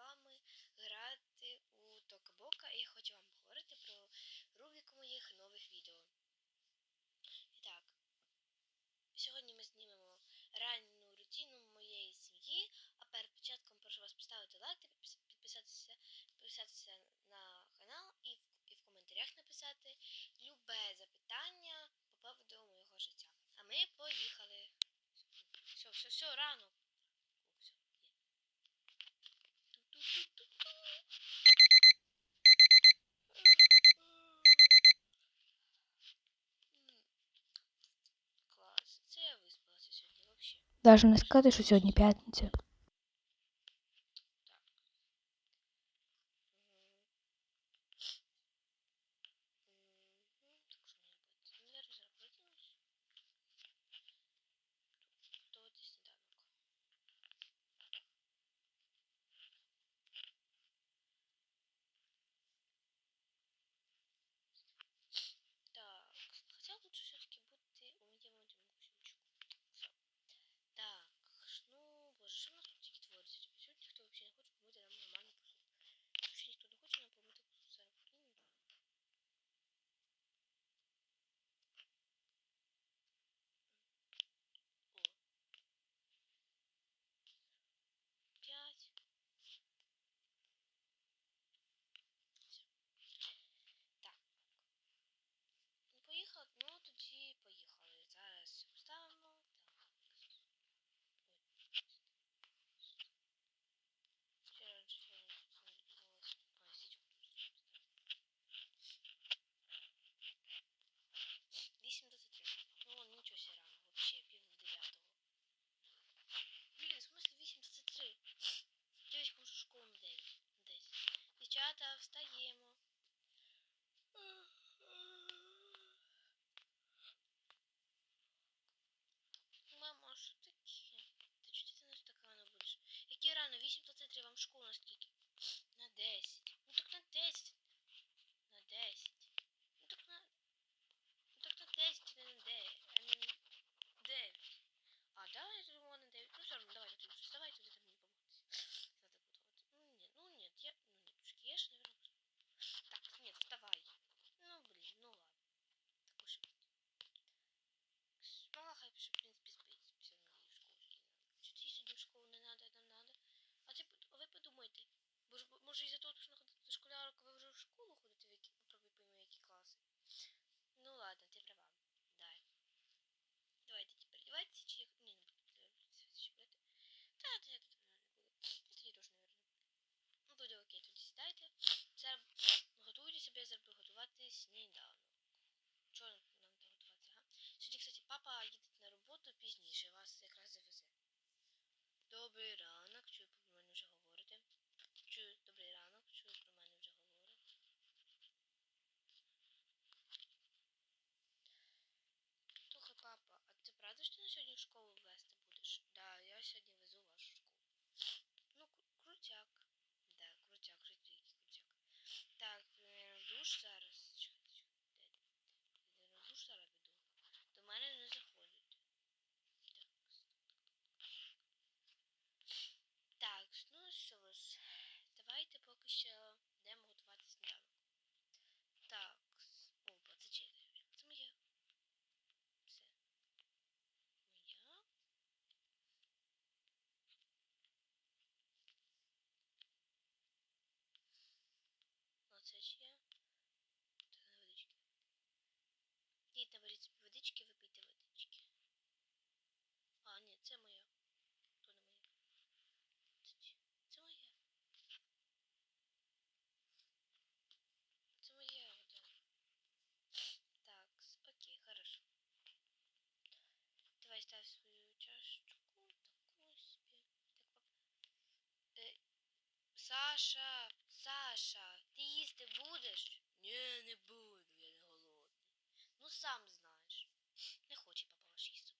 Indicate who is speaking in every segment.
Speaker 1: вами грати у Токабока, і я хочу вам поговорити про рубрику моїх нових відео. І так, сьогодні ми знімемо ранню рутину моєї сім'ї, а перед початком прошу вас поставити лайк та підписатися, підписатися на канал і в, і в коментарях написати любе запитання по поводу моєго життя. А ми поїхали. Все, все, все, ранок.
Speaker 2: Даже не сказати, що сьогодні п'ятниця.
Speaker 1: ж, може із-за того, що ходити до школярок, ви вже в школу ходите, в які попробуй пойму, які класи. Ну ладно, ти права. Дай. Давайте тепер одевайтесь, чи я... Ні, не буду брати. Та, то я тут не буду. Я тоді теж, мабуть. Ну, тоді окей, тоді сідайте. Зараз готуйте себе, зараз буду готувати сніданок. Чого нам там готувати, ага? Сьогодні, кстати, папа їде на роботу пізніше, вас якраз завезе. Добрий Йдіть наберіть собі водички, випийте водички. А, ні, це моя. То не моя. Це моя. Це моя вода. Так, окей, хорошо. Давай ставь свою чашечку. Таку собі. Так, пап. Е, Саша, Саша, ти їсти будеш? Ні, не буду сам знаєш. Не хоче папа ваш їсти.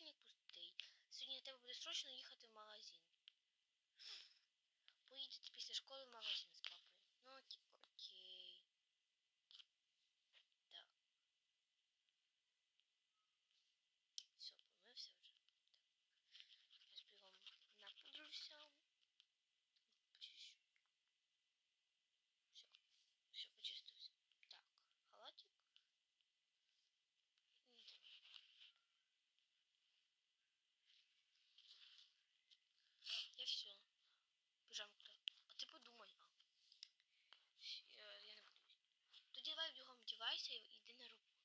Speaker 1: Холодильник пустий. Сьогодні треба буде срочно їхати в магазин. Поїдете після школи в магазин з папою. Ну окей. окей. Так. Все, помився вже. Так. Ось бігом напудрюся. Почищу. Все. Все, почистився. Так, халатик. Ну, так. Я все. Пижамка. А ти подумай. А. Щ- Я, я не буду. Тоді давай бігом вдівайся і йди на роботу.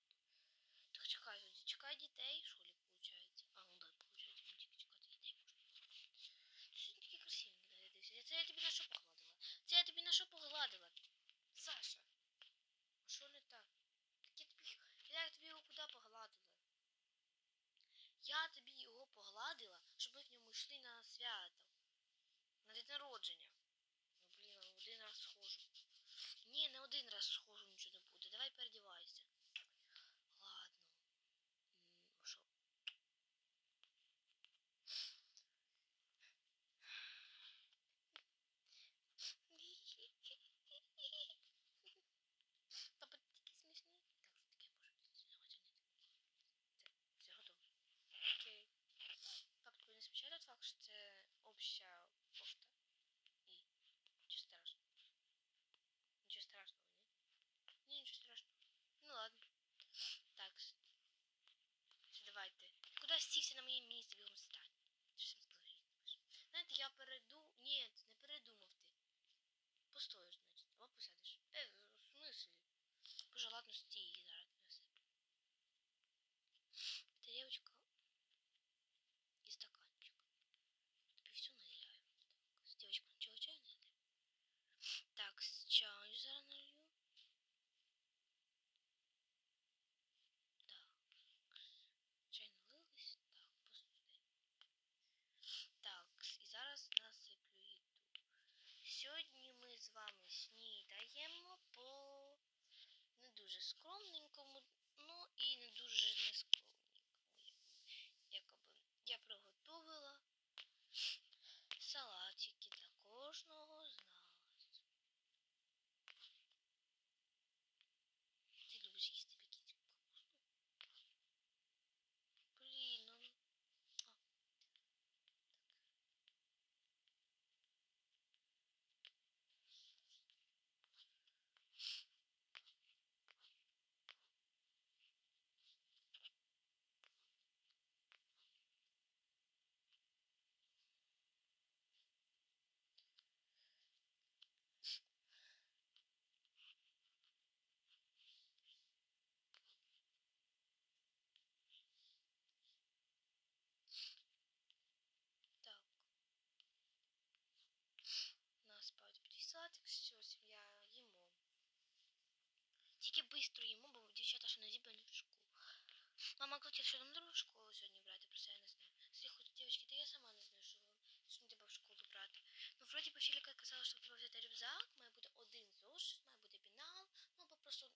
Speaker 1: Так чекай, тоді чекай дітей, що ли, виходить? А, ну так, виходить, мені тільки чекати дітей можна. Сьогодні такий красивенький нарядився. Це я тобі на що погладила? Це я тобі на що погладила? Саша. Що не так? Так я тобі, я тобі його куди погладила? Я тобі його погладила, щоб ми в ньому йшли на свято. На день народження. Ну, блін, один раз схожу. Ні, не один раз схожу, нічого не буде. Давай передівайся. Ладно. М, Ну що? Папа, ти такий смішний. Так, що таке може бути? Це, все готово. Окей. Папа, тобі не смущає тот факт, що це обща пошта? І. Нічого страшного. Нічого страшного, ні? Ні, нічого страшного. Ну ладно. Так. с- Все, Сівся на моє місце, в його стані. Знаєте, я переду... Ні, не передумав ти. Постоїш, значить, або посядеш. Е, в смислі? Ладно, стій зараз не насиплю. Тарелочка и стаканчик. Тобі все наливаю. Так, с девочкой начала чай налить. Так, с чаю зараз налью. Так. Чай налились. Так, посуди. Так, і зараз насиплю їду. Сьогодні ми з вами снідаємо по не дуже скромненькому, ну і не дуже нескромненькому. Якоби я приготувала салатики для кожного з нас. Ти любиш їсти пекінську капусту? Блін, ну. А. Так. У нас спать салатик, все, сім'я їмо. Тільки швидко їмо, бо дівчата ще не зібрані в школу. Мама хотів, ще нам другу школу сьогодні брати, просто я не знаю. Всі хоч дівчатки, та я сама не знаю, що сьогодні треба в школу брати. Ну, вроді би казала, що треба взяти рюкзак, має бути один зошит, має бути пінал, ну або просто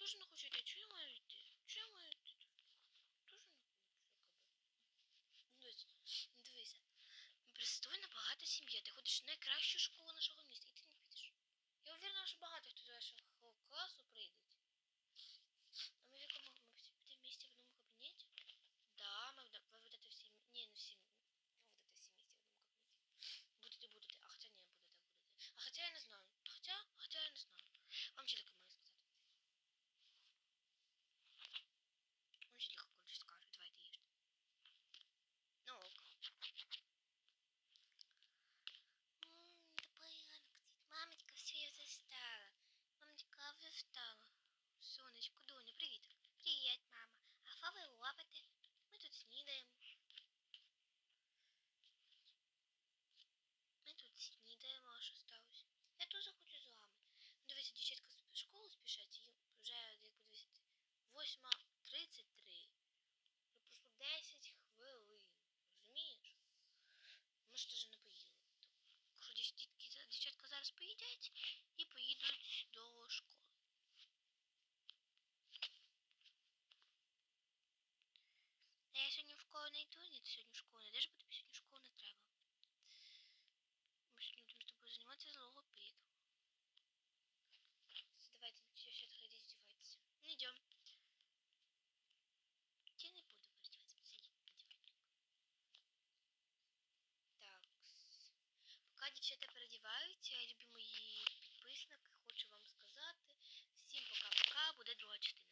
Speaker 1: теж не хочу йти. Чого я маю йти? Ну, Чого я маю йти? Теж не хочу Дивись, дивися. Пристойна багата сім'я. Ти ходиш в найкращу школу нашого міста. Пока дівчата передіваються, любі мої підписники, хочу вам сказати. Всім пока-пока, буде друга частина.